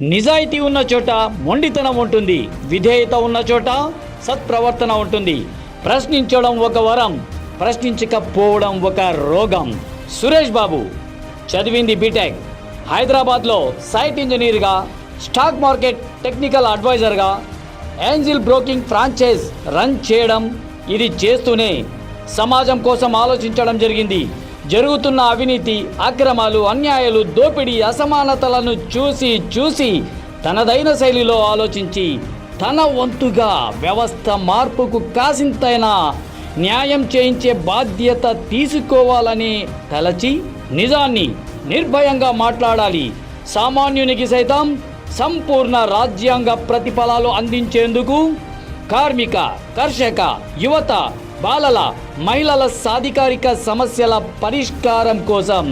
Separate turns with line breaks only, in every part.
నిజాయితీ ఉన్న చోట మొండితనం ఉంటుంది విధేయత ఉన్న చోట సత్ప్రవర్తన ఉంటుంది. ప్రశ్నించడం ఒక వరం ప్రశ్నించకపోవడం ఒక రోగం. సురేష్ బాబు చదివింది బీటెక్ హైదరాబాద్లో సైట్ ఇంజనీర్గా స్టాక్ మార్కెట్ టెక్నికల్ అడ్వైజర్గా ఏంజిల్ బ్రోకింగ్ ఫ్రాంచైజ్ రన్ చేయడం ఇది చేస్తూనే సమాజం కోసం ఆలోచించడం జరిగింది. జరుగుతున్న అవినీతి అక్రమాలు అన్యాయాలు దోపిడీ అసమానతలను చూసి చూసి తనదైన శైలిలో ఆలోచించి తన వంతుగా వ్యవస్థ మార్పుకు కాసింతైనా న్యాయం చేయించే బాధ్యత తీసుకోవాలని తలచి నిజాన్ని నిర్భయంగా మాట్లాడాలి. సామాన్యునికి సైతం సంపూర్ణ రాజ్యాంగ ప్రతిఫలాలు అందించేందుకు కార్మిక కర్షక యువత బాలల మహిళల సాధికారిక సమస్యల పరిష్కారం కోసం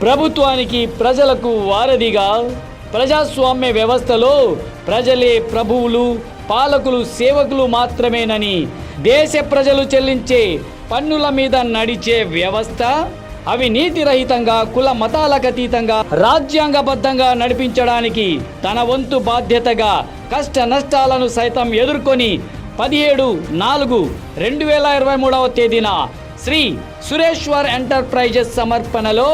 ప్రభుత్వానికి ప్రజలకు వారధిగా ప్రజాస్వామ్య వ్యవస్థలో ప్రజలే ప్రభువులు పాలకులు సేవకులు మాత్రమేనని దేశ ప్రజలు చెల్లించే పన్నుల మీద నడిచే వ్యవస్థ అవి రహితంగా కుల మతాలకతీతంగా రాజ్యాంగబద్ధంగా నడిపించడానికి తన వంతు బాధ్యతగా కష్ట నష్టాలను సైతం ఎదుర్కొని పదిహేడు నాలుగు రెండు వేల ఇరవై మూడవ తేదీన శ్రీ సురేశ్వర్ ఎంటర్ప్రైజెస్ సమర్పణలో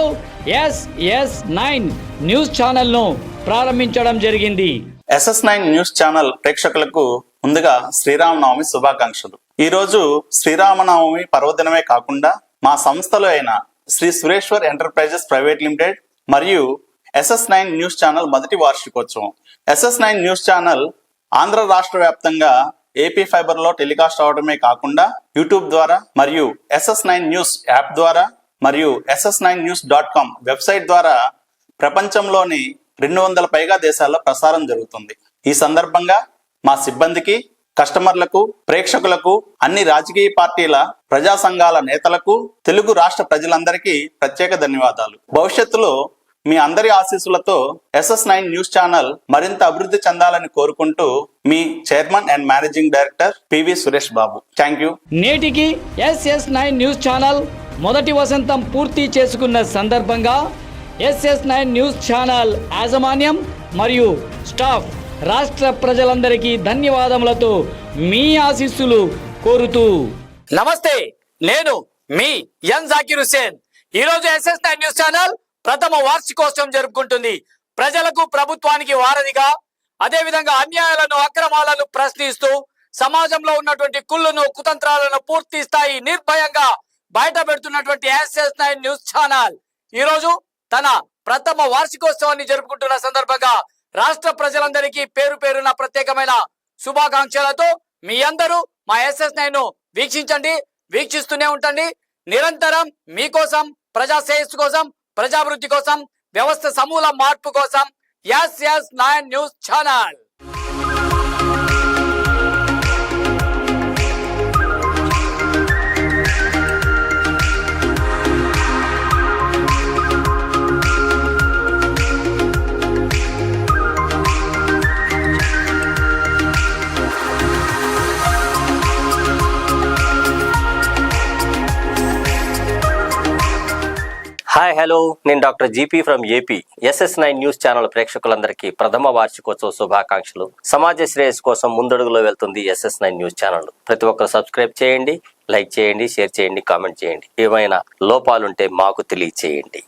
ఎస్ ఎస్ నైన్ న్యూస్ ఛానల్ను ప్రారంభించడం జరిగింది.
ఎస్ఎస్ నైన్ న్యూస్ ఛానల్ ప్రేక్షకులకు ముందుగా శ్రీరామనవమి శుభాకాంక్షలు. ఈ రోజు శ్రీరామనవమి పర్వదినమే కాకుండా మా సంస్థలు అయిన Shri Sureshwar enterprises private limited మరియు S S nine news channel మొదటి వార్షికోత్సవం. S S nine news channel Andhra రాష్ట్ర వ్యాప్తంగా ఏపీ ఫైబర్లో టెలికాస్ట్ అవడమే కాకుండా యూట్యూబ్ ద్వారా మరియు ఎస్ఎస్ నైన్ న్యూస్ యాప్ ద్వారా మరియు S S nine news dot com website ద్వారా ప్రపంచంలోని రెండు వందల పైగా దేశాల్లో ప్రసారం జరుగుతుంది. ఈ సందర్భంగా మా సిబ్బందికి కస్టమర్లకు ప్రేక్షకులకు అన్ని రాజకీయ పార్టీల ప్రజా సంఘాల నేతలకు తెలుగు రాష్ట్ర ప్రజలందరికీ ప్రత్యేక ధన్యవాదాలు. భవిష్యత్తులో మీ అందరి ఆశీస్సులతో ఎస్ఎస్ నైన్ న్యూస్ ఛానల్ మరింత అభివృద్ధి చెందాలని కోరుకుంటూ మీ chairman and managing director P V Suresh Babu. Thank you
నేటికి S S nine news channel మొదటి వసంతం పూర్తి చేసుకున్న సందర్భంగా ఎస్ఎస్ నైన్ న్యూస్ ఛానల్ యాజమాన్యం మరియు స్టాఫ్ రాష్ట్ర ప్రజలందరికీ ధన్యవాదములతో మీ ఆశీస్సులు కోరుతూ నమస్తే నేను మీ ఎన్ జాకిర్ హుసేన్ ఈరోజు ఎస్ఎస్ నైన్ న్యూస్ ఛానల్ ప్రథమ వార్షికోత్సవం జరుపుకుంటుంది. ప్రజలకు ప్రభుత్వానికి వారధిగా అదే విధంగా అన్యాయాలను అక్రమాలను ప్రశ్నిస్తూ సమాజంలో ఉన్నటువంటి కుళ్ళును కుతంత్రాలను పూర్తి స్థాయి నిర్భయంగా బయట పెడుతున్నటువంటి ఎస్ఎస్ నైన్ న్యూస్ ఛానల్. ఈరోజు తన ప్రథమ వార్షికోత్సవాన్ని జరుపుకుంటున్న సందర్భంగా రాష్ట్ర ప్రజలందరికీ పేరు పేరున ప్రత్యేకమైన శుభాకాంక్షలతో మీ అందరూ మా ఎస్ఎస్ నైన్ వీక్షించండి వీక్షిస్తూనే ఉండండి. నిరంతరం మీకోసం ప్రజా శ్రేయస్సు కోసం ప్రజాభివృద్ధి కోసం వ్యవస్థ సమూల మార్పు కోసం S S nine news channel
hi hello నేను doctor G P from AP. S S nine news channel ప్రేక్షకులందరికీ ప్రథమ వార్షికోత్సవ శుభాకాంక్షలు. సమాజ శ్రేయస్ కోసం ముందడుగులో వెళ్తుంది ఎస్ఎస్ నైన్ న్యూస్ ఛానల్. ప్రతి ఒక్కరు సబ్స్క్రైబ్ చేయండి లైక్ చేయండి షేర్ చేయండి కామెంట్ చేయండి. ఏమైనా లోపాలుంటే మాకు తెలియచేయండి.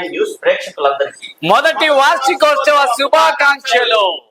న్యూస్ ప్రేక్షకులందరికీ
మొదటి వార్షికోత్సవ శుభాకాంక్షలు.